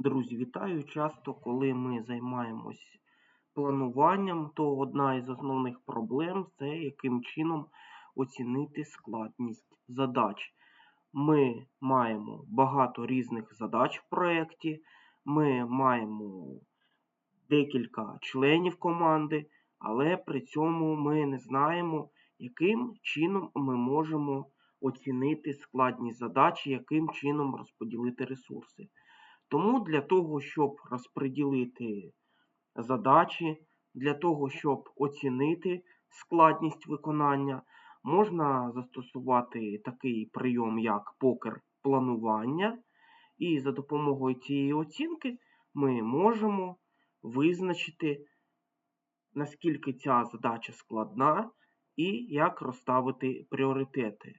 Друзі, вітаю! Часто, коли ми займаємось плануванням, то одна із основних проблем це яким чином оцінити складність задач. Ми маємо багато різних задач в проєкті, ми маємо декілька членів команди, але при цьому ми не знаємо, яким чином ми можемо оцінити складність задачі, яким чином розподілити ресурси. Тому для того, щоб розподілити задачі, для того, щоб оцінити складність виконання, можна застосувати такий прийом, як покер планування. І за допомогою цієї оцінки ми можемо визначити, наскільки ця задача складна і як розставити пріоритети.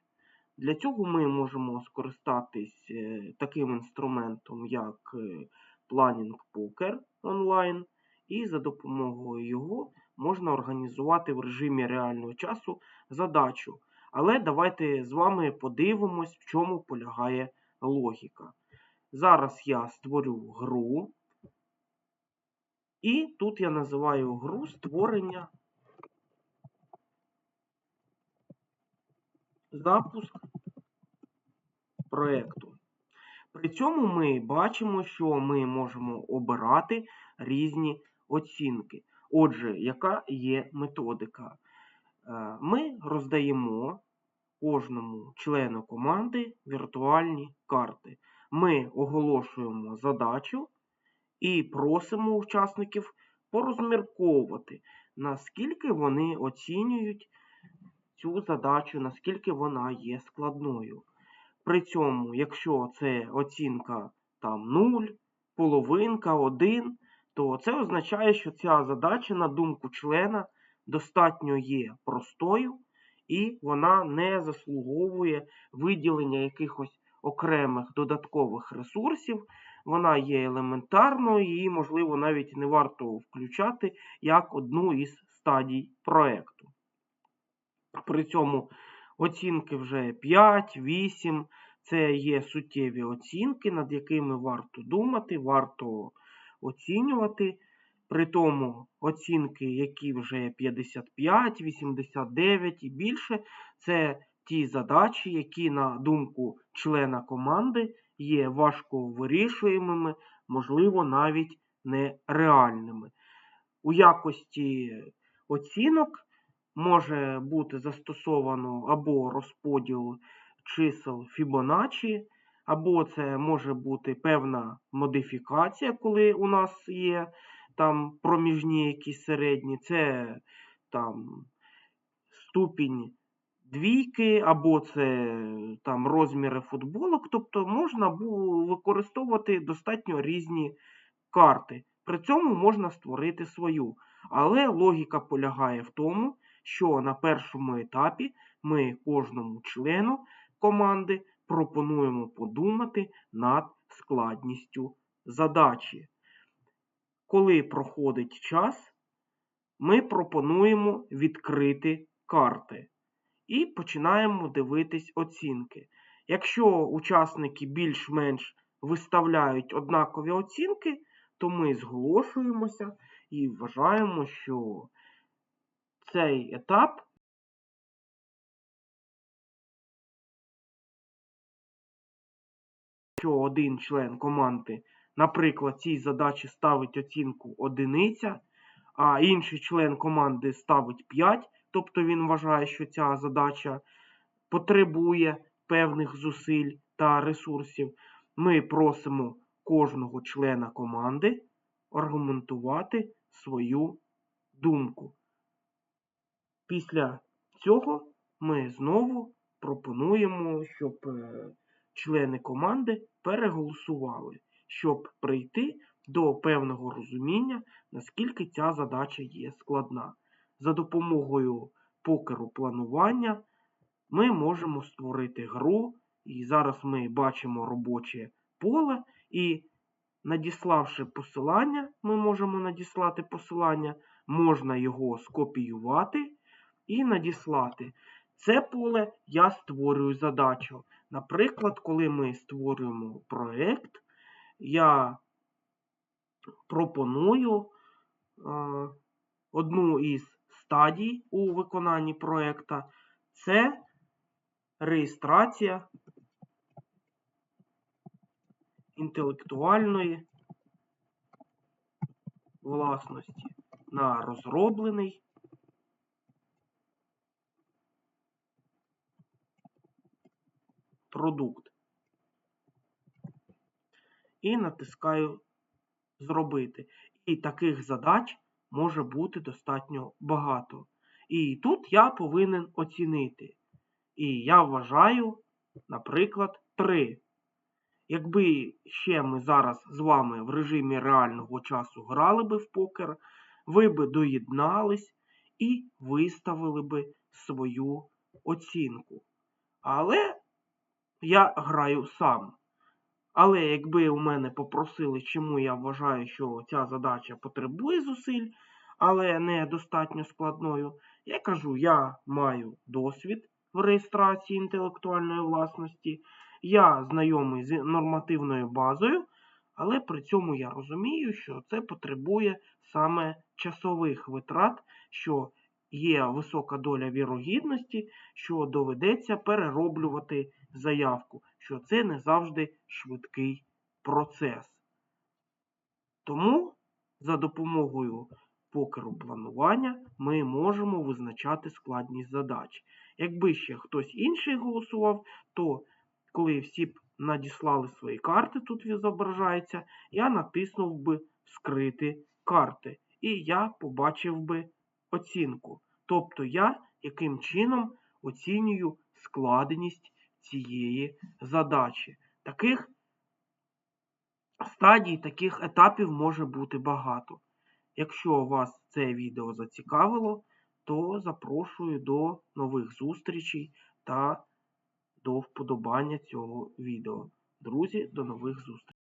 Для цього ми можемо скористатись е, таким інструментом, як е, Planning Poker онлайн, і за допомогою його можна організувати в режимі реального часу задачу. Але давайте з вами подивимось, в чому полягає логіка. Зараз я створю гру, і тут я називаю гру створення запуск проєкту. При цьому ми бачимо, що ми можемо обирати різні оцінки. Отже, яка є методика? Е, ми роздаємо кожному члену команди віртуальні карти. Ми оголошуємо задачу і просимо учасників порозмірковувати, наскільки вони оцінюють цю задачу, наскільки вона є складною. При цьому, якщо це оцінка там 0, половинка, 1, то це означає, що ця задача, на думку члена, достатньо є простою, і вона не заслуговує виділення якихось окремих додаткових ресурсів. Вона є елементарною, і, можливо, навіть не варто включати як одну із стадій проєкту. При цьому оцінки вже 5, 8. Це є суттєві оцінки, над якими варто думати, варто оцінювати. При тому оцінки, які вже 55, 89 і більше, це ті задачі, які, на думку члена команди, є важко вирішуємими, можливо, навіть нереальними. У якості оцінок може бути застосовано або розподіл чисел Fibonacci, або це може бути певна модифікація, коли у нас є там проміжні якісь середні, це там ступінь двійки, або це там розміри футболок. Тобто можна використовувати достатньо різні карти. При цьому можна створити свою. Але логіка полягає в тому, що на першому етапі ми кожному члену команди пропонуємо подумати над складністю задачі. Коли проходить час, ми пропонуємо відкрити карти і починаємо дивитись оцінки. Якщо учасники більш-менш виставляють однакові оцінки, то ми зголошуємося і вважаємо, що цей етап Якщо один член команди, наприклад, цій задачі ставить оцінку одиниця, а інший член команди ставить 5, тобто він вважає, що ця задача потребує певних зусиль та ресурсів, ми просимо кожного члена команди аргументувати свою думку. Після цього ми знову пропонуємо, щоб е, члени команди переголосували, щоб прийти до певного розуміння, наскільки ця задача є складна. За допомогою покеру планування ми можемо створити гру, і зараз ми бачимо робоче поле, і надіславши посилання, ми можемо надіслати посилання, можна його скопіювати і надіслати. Це поле я створюю задачу. Наприклад, коли ми створюємо проєкт, я пропоную е, одну із стадій у виконанні проєкта. Це реєстрація інтелектуальної власності на розроблений продукт. І натискаю Зробити. І таких задач може бути достатньо багато. І тут я повинен оцінити. І я вважаю, наприклад, 3. Якби ще ми зараз з вами в режимі реального часу грали би в покер, ви би доєднались і виставили би свою оцінку. Але я граю сам. Але якби у мене попросили, чому я вважаю, що ця задача потребує зусиль, але не достатньо складною, я кажу, я маю досвід в реєстрації інтелектуальної власності, я знайомий з нормативною базою, але при цьому я розумію, що це потребує саме часових витрат, що є висока доля вірогідності, що доведеться перероблювати заявку, що це не завжди швидкий процес. Тому за допомогою покеру планування ми можемо визначати складність задач. Якби ще хтось інший голосував, то коли всі б надіслали свої карти, тут відображається, я натиснув би Вскрити карти. І я побачив би оцінку. Тобто я яким чином оцінюю складеність цієї задачі. Таких стадій, таких етапів може бути багато. Якщо вас це відео зацікавило, то запрошую до нових зустрічей та до вподобання цього відео. Друзі, до нових зустрічей!